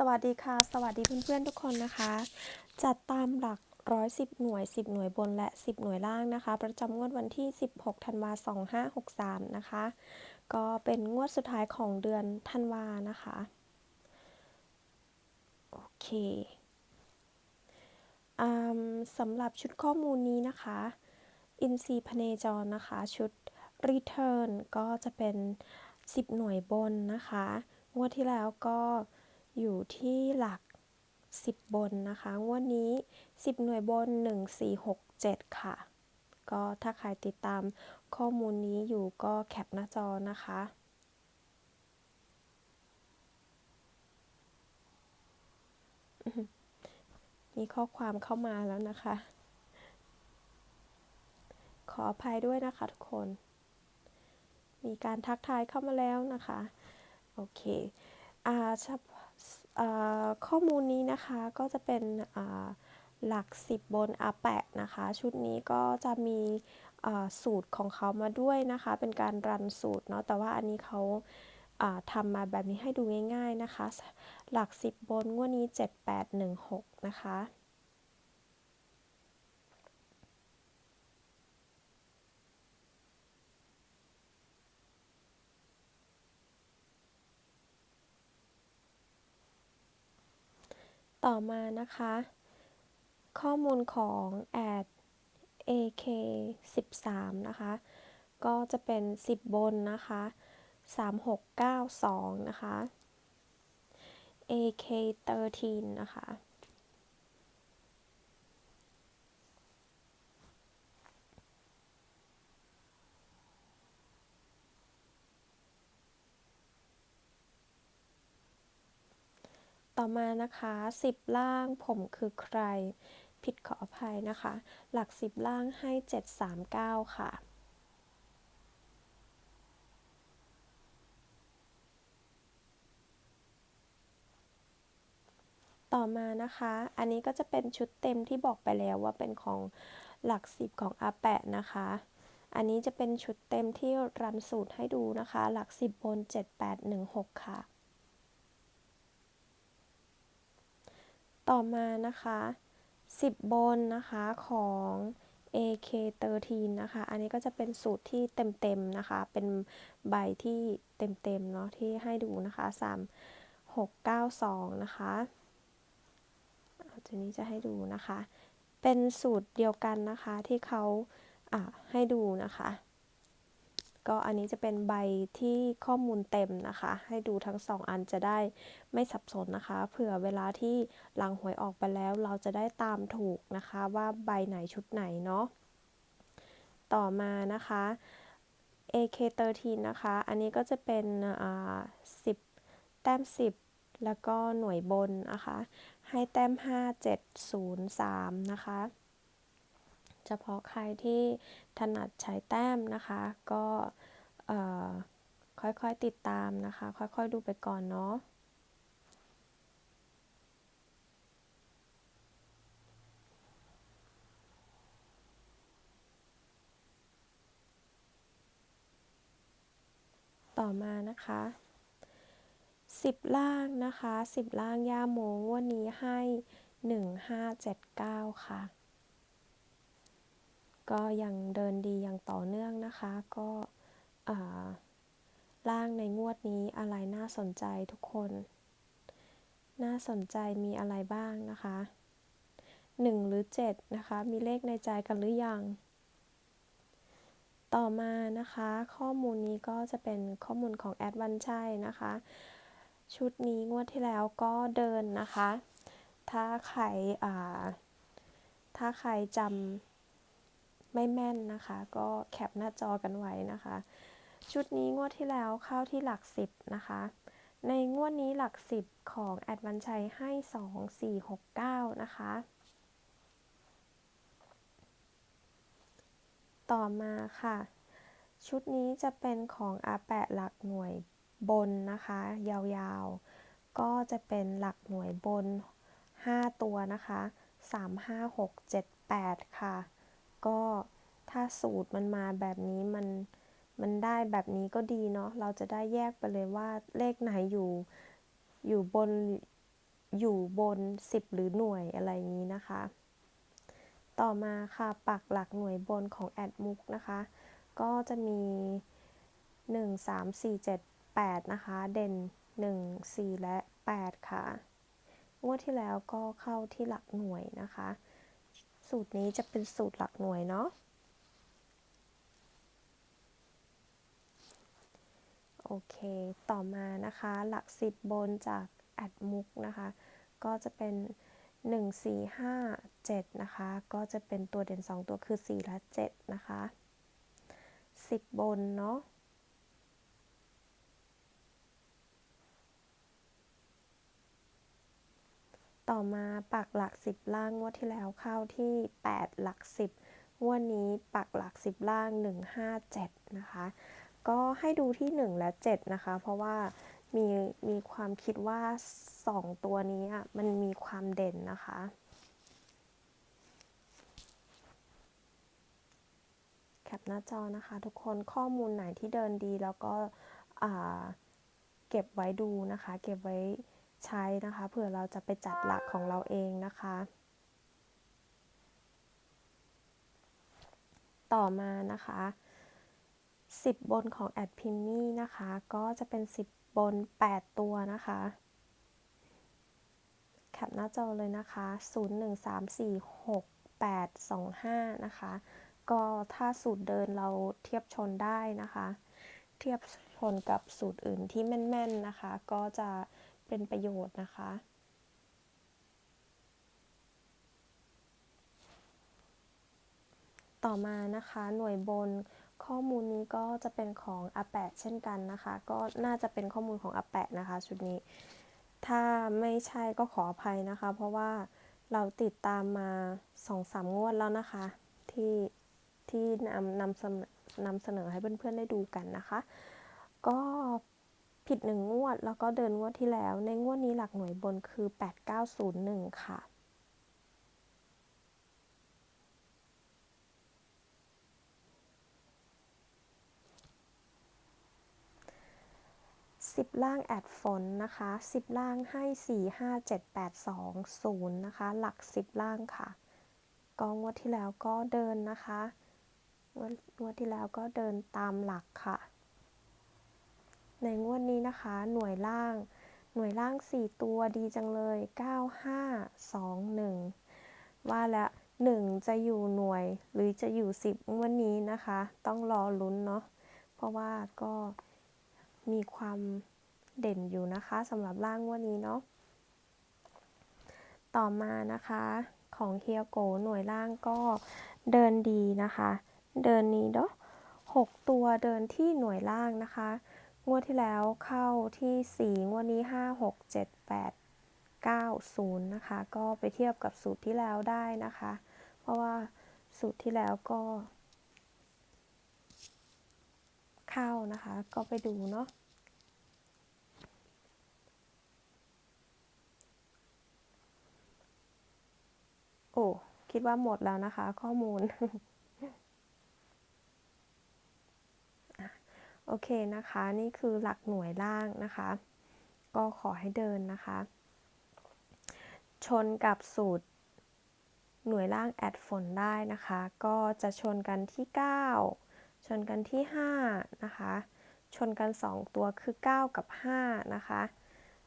สวัสดีค่ะ สวัสดีเพื่อนๆทุกคนนะคะ จัดตามหลัก 110 หน่วย 10 หน่วยบนและ 10 หน่วยล่างนะคะ ประจำงวดวันที่ 16 ธันวาคม2563 นะคะ ก็เป็นงวดสุดท้ายของเดือนธันวานะคะ โอเคอสำหรับชุดข้อมูลนี้นะคะ อินซีพเนจรนะคะ ชุด Return ก็จะเป็น 10 หน่วยบนนะคะ งวดที่แล้วก็ อยู่ที่หลัก 10 บนนะคะงวดนนี้ 10 หน่วยบน 1 4 6 7 ค่ะ ก็ถ้าใครติดตามข้อมูลนี้อยู่ก็แคปหน้าจอนะคะมีข้อความเข้ามาแล้วนะคะ ขออภัยด้วยนะคะทุกคน มีการทักทายเข้ามาแล้วนะคะ โอเค อ่า ข้อมูลนี้นะคะก็จะเป็นหลัก 10 บนอาแปะนะคะ ชุดนี้ก็จะมีสูตรของเขามาด้วยนะคะ เป็นการรันสูตรเนาะแต่ว่าอันนี้เขาทำมาแบบนี้ให้ดูง่าย ๆนะคะ หลัก 10 บนงวดนี้ 7816 นะคะ ต่อมานะคะ ข้อมูลของ add ak 13 นะคะ ก็จะเป็น 10 บนนะคะ 3692 นะคะ ak 13 นะคะ ต่อมานะคะ10 ล่างผมคือใคร ผิดขออภัยนะคะ หลัก 10 ล่างให้ 739 ค่ะต่อมานะคะ อันนี้ก็จะเป็นชุดเต็มที่บอกไปแล้วว่าเป็นของหลัก10ของอาแปะนะคะ อันนี้จะเป็นชุดเต็มที่รันสูตรให้ดูนะคะ หลัก10บน 7816 ค่ะ ต่อมานะคะ 10 บนนะคะของ AK13 นะคะ อันนี้ก็จะเป็นสูตรที่เต็มๆนะคะ เป็นใบที่เต็มๆเนาะที่ให้ดูนะคะ 3692 นะคะทีนี้จะให้ดูนะคะ เป็นสูตรเดียวกันนะคะที่เขาให้ดูนะคะ ก็อันนี้จะเป็นใบที่ข้อมูลเต็มนะคะ ให้ดูทั้งสองอันจะได้ไม่สับสนนะคะ เผื่อเวลาที่หลังหวยออกไปแล้วเราจะได้ตามถูกนะคะ ว่าใบไหนชุดไหนเนาะ ต่อมานะคะ AK13 นะคะ อันนี้ก็จะเป็น10 แต้ม 10 แล้วก็หน่วยบนนะคะ ให้แต้ม 5703 นะคะ เฉพาะใครที่ถนัดใช้แต้มนะคะ ก็ค่อยๆติดตามนะคะ ค่อยๆดูไปก่อนเนาะต่อมานะคะ10 ล่างนะคะ 10 ล่างย่าโมงวันนี้ให้ 1579 ค่ะ ก็ยังเดินดีอย่างต่อเนื่องนะคะ ก็ล่างในงวดนี้อะไรน่าสนใจทุกคน น่าสนใจมีอะไรบ้างนะคะ 1 หรือ 7 นะคะ มีเลขในใจกันหรือยัง ต่อมานะคะ ข้อมูลนี้ก็จะเป็นข้อมูลของแอดวันชัยนะคะ ชุดนี้งวดที่แล้วก็เดินนะคะ ถ้าใครถ้าใครจำ ไม่แม่นนะคะ ก็แคปหน้าจอกันไว้นะคะ ชุดนี้งวดที่แล้วเข้าที่หลักสิบนะคะ ในงวดนี้หลักสิบของแอดวันชัยให้สองสี่หกเก้านะคะ ต่อมาค่ะ ชุดนี้จะเป็นของอาแปะหลักหน่วยบนนะคะ ยาวๆ ก็จะเป็นหลักหน่วยบน 5 ตัวนะคะ 3 5 6 7 8 ค่ะ ก็ถ้าสูตรมันมาแบบนี้มันมันได้แบบนี้ก็ดีเนาะ เราจะได้แยกไปเลยว่าเลขไหนอยู่ อยู่บน อยู่บน 10 หรือหน่วยอะไรอย่างนี้นะคะ ต่อมาค่ะปักหลักหน่วยบนของ add book นะคะ ก็จะมี 1 3 4 7 8 นะคะ เด่น 1 4 และ 8 ค่ะ งวดที่แล้วก็เข้าที่หลักหน่วยนะคะ สูตรนี้จะเป็นสูตรหลักหน่วยเนาะ โอเค ต่อมานะคะ หลัก10บบนจาก add book นะคะ ก็จะเป็น 1 4 5 7 นะคะ ก็จะเป็นตัวเด่น 2 ตัวคือ 4 และ 7 นะคะ 10 บนเนาะ ต่อมาปักหลัก 10 ล่างงวดที่แล้วเข้าที่ 8 หลัก 10งวดนี้ปักหลัก 10 ล่าง 1 5 7 นะคะ ก็ให้ดูที่ 1 และ 7 นะคะ เพราะว่ามีมีความคิดว่า 2 ตัวนี้มันมีความเด่นนะคะแคปหน้าจอนะคะ ทุกคนข้อมูลไหนที่เดินดีแล้วก็เก็บไว้ดูนะคะ เก็บไว้ ใช้นะคะ เผื่อเราจะไปจัดหลักของเราเองนะคะ ต่อมานะคะ 10 บนของแอดพิมมี่นะคะ ก็จะเป็น 10 บน 8 ตัวนะคะแคปหน้าจอเลยนะคะ 0 1 3 4 6 8 2 5 นะคะ ก็ถ้าสูตรเดินเราเทียบชนได้นะคะ เทียบชนกับสูตรอื่นที่แม่น ๆ นะคะ ก็จะ เป็นประโยชน์นะคะ ต่อมานะคะหน่วยบนข้อมูลนี้ก็จะเป็นของอาแปะเช่นกันนะคะ ก็น่าจะเป็นข้อมูลของอาแปะนะคะ ชุดนี้ ถ้าไม่ใช่ก็ขออภัยนะคะ เพราะว่าเราติดตามมาสองสามงวดแล้วนะคะ ที่ที่นำนำนำเสนอให้เพื่อนๆได้ดูกันนะคะ ก็ ผิดหนึ่งงวด แล้วก็เดินงวดที่แล้ว ในงวดนี้หลักหน่วยบนคือ 8901 ค่ะ สิบล่างแอดฝนนะคะสิบล่างให้สี่ห้าเจ็ดแปดสองศูนย์นะคะ หลักสิบล่างค่ะกองวดที่แล้วก็เดินนะคะงวดที่แล้วก็เดินตามหลักค่ะ ในงวดนี้นะคะ หน่วยล่าง หน่วยล่าง 4 ตัวดีจังเลย 9 5 2 1 ว่าแล้ว1จะอยู่หน่วยหรือจะอยู่ 10 งวดนี้นะคะ ต้องรอลุ้นเนาะ เพราะว่าก็มีความเด่นอยู่นะคะสำหรับล่างงวดนี้เนาะ ต่อมานะคะของเฮียโกหน่วยล่างก็เดินดีนะคะ เดินนี้เนาะ6ตัวเดินที่หน่วยล่างนะคะ งวดที่แล้วเข้าที่ 4 งวดนี้ 5 6 7 8 9 0 นะคะ ก็ไปเทียบกับสูตรที่แล้วได้นะคะ เพราะว่าสูตรที่แล้วก็ เข้านะคะ ก็ไปดูเนาะโอ้ คิดว่าหมดแล้วนะคะ ข้อมูล โอเคนะคะ นี่คือหลักหน่วยล่างนะคะ ก็ขอให้เดินนะคะ ชนกับสูตรหน่วยล่างแอดฝนได้นะคะ ก็จะชนกันที่ 9 ชนกันที่ 5 นะคะ ชนกัน 2 ตัวคือ 9 กับ 5 นะคะ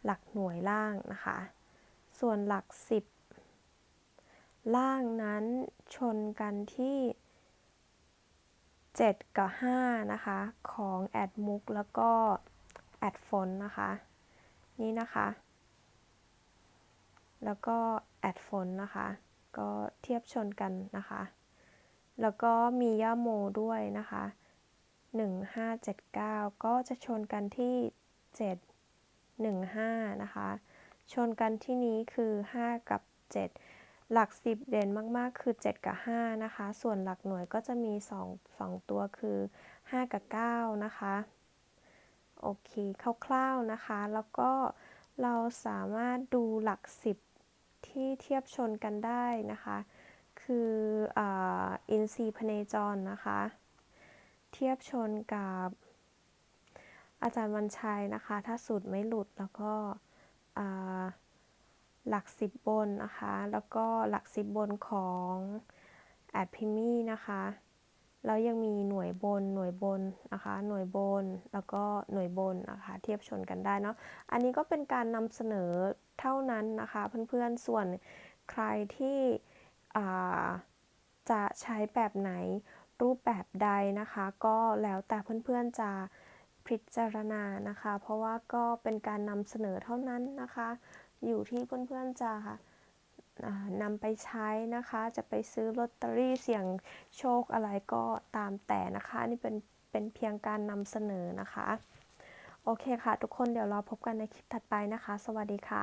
หลักหน่วยล่างนะคะ ส่วนหลัก 10 ล่างนั้นชนกันที่ 7 กับ 5 นะคะ ของ add book แล้วก็ add font นะคะ นี่นะคะ แล้วก็ add font นะคะ ก็เทียบชนกันนะคะ แล้วก็มีย่าโมด้วยนะคะ 1579 ก็จะชนกันที่ 715 นะคะ ชนกันที่นี้คือ 5 กับ 7 หลัก 10 เด่นมากๆ คือ 7 กับ 5 นะคะ ส่วนหลักหน่วยก็จะมี 2 2 ตัวคือ 5 กับ 9 นะคะ โอเคคร่าวๆนะคะ แล้วก็เราสามารถดูหลัก 10 ที่เทียบชนกันได้นะคะ คืออินซีพเนจรนะคะ เทียบชนกับอาจารย์วันชัยนะคะ ถ้าสูตรไม่หลุดแล้วก็ หลักสิบบนนะคะ แล้วก็หลักสิบบนของแอดพิมี่นะคะแล้วยังมีหน่วยบนหน่วยบนนะคะ หน่วยบนแล้วก็หน่วยบนนะคะ เทียบชนกันได้เนาะอันนี้ก็เป็นการนำเสนอเท่านั้นนะคะ เพื่อนๆส่วนใครที่จะใช้แบบไหนรูปแบบใดนะคะ ก็แล้วแต่เพื่อนๆจะพิจารณานะคะ เพราะว่าก็เป็นการนำเสนอเท่านั้นนะคะ อยู่ที่เพื่อนๆจะนำไปใช้นะคะ จะไปซื้อลอตเตอรี่เสี่ยงโชคอะไรก็ตามแต่นะคะนี่เป็นเป็นเพียงการนำเสนอนะคะ โอเคค่ะ ทุกคนเดี๋ยวเราพบกันในคลิปถัดไปนะคะ สวัสดีค่ะ